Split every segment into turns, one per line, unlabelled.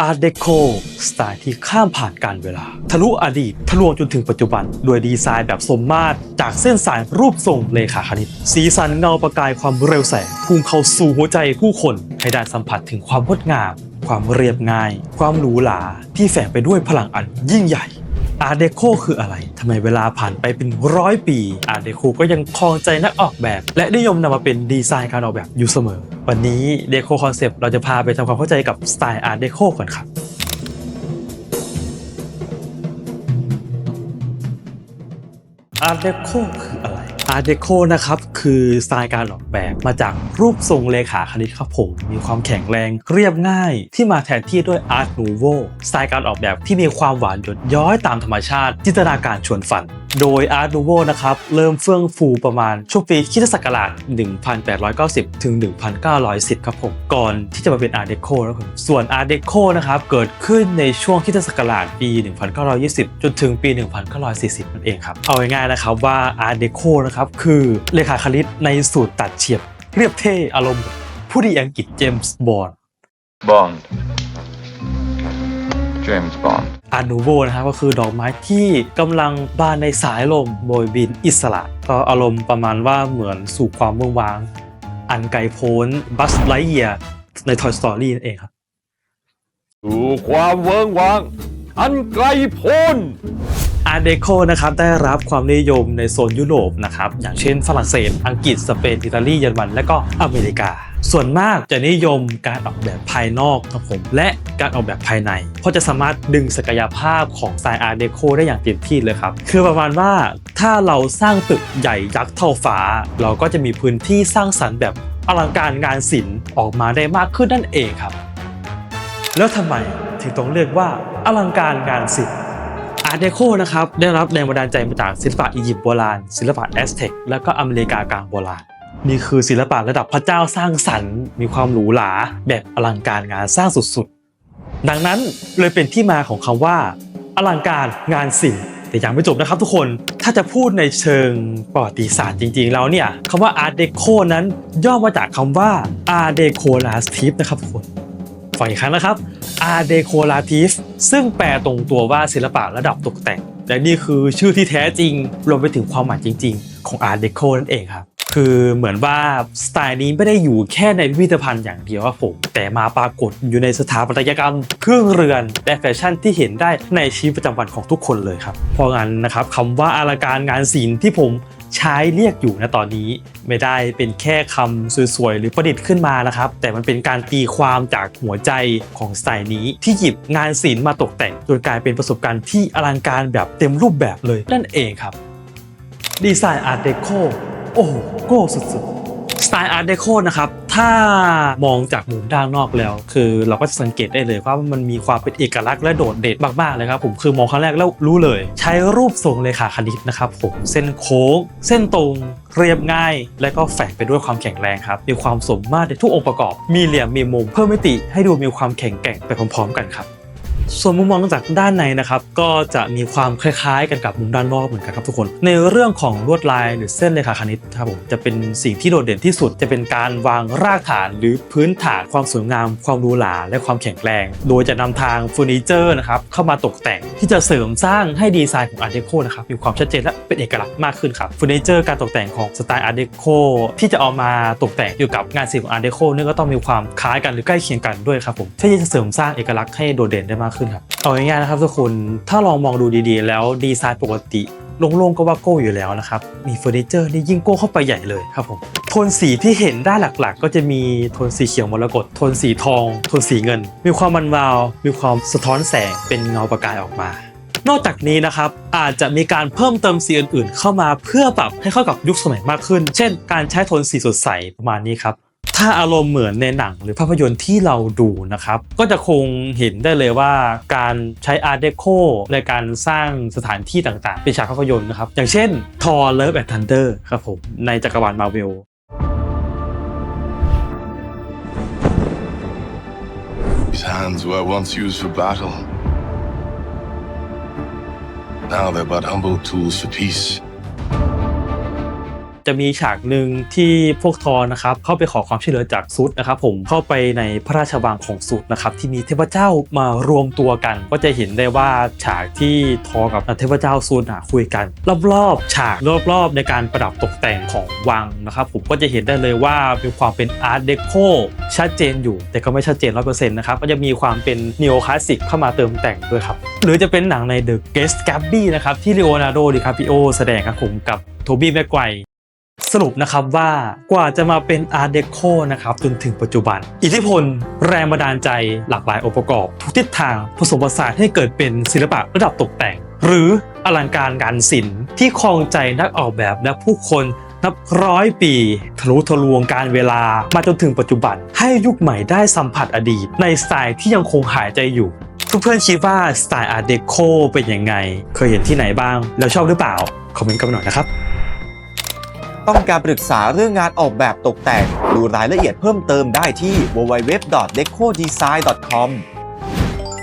อาร์เดโคสไตล์ที่ข้ามผ่านการเวลา ทะลุอดีตทะลวงจนถึงปัจจุบันด้วยดีไซน์แบบสมมาตร จากเส้นสายรูปทรงเลขาคณิต สีสันเงาประกายความเร็วแสงพุ่งเข้าสู่หัวใจผู้คน ให้ได้สัมผัสถึงความงดงาม ความเรียบง่าย ความหรูหราที่แฝงไปด้วยพลังอันยิ่งใหญ่ อาร์เดโคคืออะไร ทำไมเวลาผ่านไปเป็นร้อยปีอาร์เดโคก็ยังคลองใจนักออกแบบ และนิยมนำมาเป็นดีไซน์การออกแบบอยู่เสมอ วันนี้เดโคคอนเซปต์เราจะพาไปทำความเข้าใจกับสไตล์อาร์เดโคก่อนครับอาร์เดโคคืออะไร อาร์เดโคนะครับคือสไตล์การออกแบบมาจากรูปทรงเลขาคณิตครับผม มีความแข็งแรงเรียบง่าย ที่มาแทนที่ด้วยอาร์ตนูโวสไตล์การออกแบบที่มีความหวานหยดย้อยตามธรรมชาติ จินตนาการชวนฝัน โดยอาร์ตนูโวนะครับ เริ่มเฟื่องฟูประมาณช่วงปีคริสตศักราช 1890 ถึง 1910 ครับผม ก่อนที่จะมาเป็นอาร์เดโคนะครับ ส่วนอาร์เดโคนะครับ เกิดขึ้นในช่วงคริสตศักราชปี 1920 จนถึงปี 1940 นั่นเองครับ เอาง่ายๆนะครับว่าอาร์เดโคนะครับคือเลขาคณิตในสูตรตัดเฉียบเรียบเท่อารมณ์ผู้ดีอังกฤษเจมส์บอนด์
Bond. James Bond.
อานูโวนะครับก็คือดอกไม้ที่กำลังบานในสายลมโบยบินอิสระ ก็อารมณ์ประมาณว่าเหมือนสู่ความเมืองวาง อันไกลโพ้นบัสไลเยียใน Toy Story นั่นเองครับ
สู่ความเวิงว้าง อันไกลโพ้น
อาร์เดโคนะครับได้รับความนิยมในโซนยุโรปนะครับอย่างเช่นฝรั่งเศส อังกฤษสเปนอิตาลีเยอรมันและก็อเมริกา ส่วนมากจะนิยมการออกแบบภายนอกครับผมและการออกแบบภายใน เพราะจะสามารถดึงศักยภาพของสไตล์อาร์เดโคได้อย่างเต็มที่เลยครับ คือประมาณว่าถ้าเราสร้างตึกใหญ่ยักษ์เท่าฟ้า เราก็จะมีพื้นที่สร้างสรรค์แบบอลังการงานศิลป์ออกมาได้มากขึ้นนั่นเองครับ แล้วทำไมถึงต้องเรียกว่าอลังการงานศิลป์อาร์เดโคนะครับได้รับแรงบันดาลใจมาจากศิลปะอียิปต์โบราณ ศิลปะแอสเท็กและก็อเมริกากลางโบราณ นี่คือศิลปะระดับพระเจ้าสร้างสรรค์ มีความหรูหราแบบอลังการงานสร้างสุดๆ ดังนั้นเลยเป็นที่มาของคำว่า อลังการงานศิลป์แต่ยังไม่จบนะครับทุกคนถ้าจะพูดในเชิงประวัติศาสตร์จริงๆ แล้วเนี่ยคำว่าอาร์เดโคนั้นย่อมาจากคำว่าอาร์เดโคลาสทิฟนะครับทุกคนฟังอีกครั้งนะครับ Art Decorative ซึ่งแปลตรงตัวว่าศิลปะระดับตกแต่ง และนี่คือชื่อที่แท้จริง รวมไปถึงความหมายจริง ๆ ของ Art Deco นั่นเองครับ คือเหมือนว่าสไตล์นี้ไม่ได้อยู่แค่ในพิพิธภัณฑ์อย่างเดียวครับผมแต่มาปรากฏอยู่ในสถาปัตยกรรม เครื่องเรือนและแฟชั่นที่เห็นได้ในชีวิตประจำวันของทุกคนเลยครับเพราะงั้นนะครับคำว่าอลังการงานศิลป์ที่ผมใช้เรียกอยู่นะตอนนี้ไม่ได้เป็นแค่คำสวยๆ หรือประดิษฐ์ขึ้นมานะครับ แต่มันเป็นการตีความจากหัวใจของสไตล์นี้ ที่หยิบงานศิลป์มาตกแต่งจนกลายเป็นประสบการณ์ที่อลังการแบบเต็มรูปแบบเลยนั่นเองครับดีไซน์อาร์เดโค โอ้โหโก้สุดๆสไตล์อาร์ตเดโคนะครับ ถ้ามองจากมุมด้านนอกแล้ว คือเราก็จะสังเกตได้เลยว่ามันมีความเป็นเอกลักษณ์และโดดเด่นมากๆเลยครับผมคือมองครั้งแรกแล้วรู้เลย ใช้รูปทรงเลขาคณิตนะครับผมเส้นโค้ง เส้นตรงเรียบง่าย และก็แฝงไปด้วยความแข็งแรงครับมีความสมมาตรในทุกองค์ประกอบ มีเหลี่ยมมีมุมเพิ่มมิติให้ดูมีความแข็งแกร่งไปพร้อมๆ กันครับ ส่วนมุมมองจากด้านในนะครับก็จะมีความคล้ายๆ กันกับมุมด้านนอกเหมือนกันครับทุกคน ในเรื่องของลวดลายหรือเส้นเลขาคณิตครับผมจะเป็นสิ่งที่โดดเด่นที่สุด จะเป็นการวางรากฐานหรือพื้นฐานความสวยงาม ความหรูหราและความแข็งแรง โดยจะนำทางเฟอร์นิเจอร์นะครับเข้ามาตกแต่งที่จะเสริมสร้างให้ดีไซน์ของอาร์เดโคนะครับมีความชัดเจนและเป็นเอกลักษณ์มากขึ้นครับเฟอร์นิเจอร์การตกแต่งของสไตล์อาร์เดโคที่จะเอามาตกแต่งเกี่กับงานศิลป์ของอาร์เดโคนี่ก็ต้องมีความคล้ายกันหรือใกล้เคียงกันด้วยครับผมที่จะเสริมสร้างเอกลักษณ์ให้โดดเด่นได้มากขึ้นครับเอาง่ายๆนะครับทุกคนถ้าลองมองดูดีๆ แล้วดีไซน์ปกติโล่งๆก็ว่าโก้อยู่แล้วนะครับ มีเฟอร์นิเจอร์นี่ยิ่งโก้เข้าไปใหญ่เลยครับผมโทนสีที่เห็นได้หลักๆ ก็จะมีโทนสีเขียวมรกตโทนสีทอง โทนสีเงิน มีความมันวาว มีความสะท้อนแสงเป็นเงาประกายออกมา นอกจากนี้นะครับอาจจะมีการเพิ่มเติมสีอื่นๆ เข้ามาเพื่อปรับให้เข้ากับยุคสมัยมากขึ้น เช่น การใช้โทนสีสดใสประมาณนี้ครับ ถ้าอารมณ์เหมือนในหนังหรือภาพยนตร์ที่เราดูนะครับ ก็จะคงเห็นได้เลยว่าการใช้อาร์เดโคในการสร้างสถานที่ต่างๆ เป็นฉากภาพยนตร์นะครับ อย่างเช่น Thor Love and Thunder ครับผม ในจักรวาลมาเวล
These hands were once used for battle. Now they're but humble tools for peace.
จะมีฉากหนึ่งที่พวกทอนะครับเข้าไปขอความช่วยเหลือจากซุดนะครับผมเข้าไปในพระราชวังของซุดนะครับที่มีเทพเจ้ามารวมตัวกัน ก็จะเห็นได้ว่าฉากที่ทอกับเทพเจ้าซุดอะคุยกัน รอบๆ ฉากรอบๆ ในการประดับตกแต่งของวังนะครับผมก็จะเห็นได้เลยว่ามีความเป็นอาร์ตเดโคชัดเจนอยู่แต่ก็ไม่ชัดเจนร้อยเปอร์เซ็นต์นะครับก็จะมีความเป็นนีโอคลาสสิกเข้ามาเติมแต่งด้วยครับหรือจะเป็นหนังใน The Guest Gabby นะครับที่เลโอนาร์โดดิคาปิโอแสดงครับผมกับโทบี้แม็กไกว ร์สรุปนะครับว่ากว่าจะมาเป็นอาร์ e เดโคนะครับจนถึงปัจจุบัน อิทธิพลแรงบันดาลใจหลากหลายองค์ประกอบ ทุกทิศทางผสมผสานให้เกิดเป็นศิลปะระดับตกแต่ง หรืออลังการการศิลป์ที่ครองใจนักออกแบบและผู้คนนับร้อยปีทะลุทะลวงการเวลามาจนถึงปัจจุบัน ให้ยุคใหม่ได้สัมผัสอดีต ในสไตล์ที่ยังคงหายใจอยู่เพื่อนๆคิดว่าสไตล์อาร์เดโคเป็นยังไง เคยเห็นที่ไหนบ้าง แล้วชอบหรือเปล่า คอมเมนต์กันหน่อยนะครับ
ต้องการปรึกษาเรื่องงานออกแบบตกแต่ง ดูรายละเอียดเพิ่มเติมได้ที่ www.decodesign.com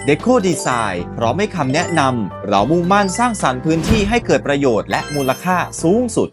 Deco Design พร้อมให้คำแนะนำเรามุ่งมั่นสร้างสรรค์พื้นที่ให้เกิดประโยชน์และมูลค่าสูงสุด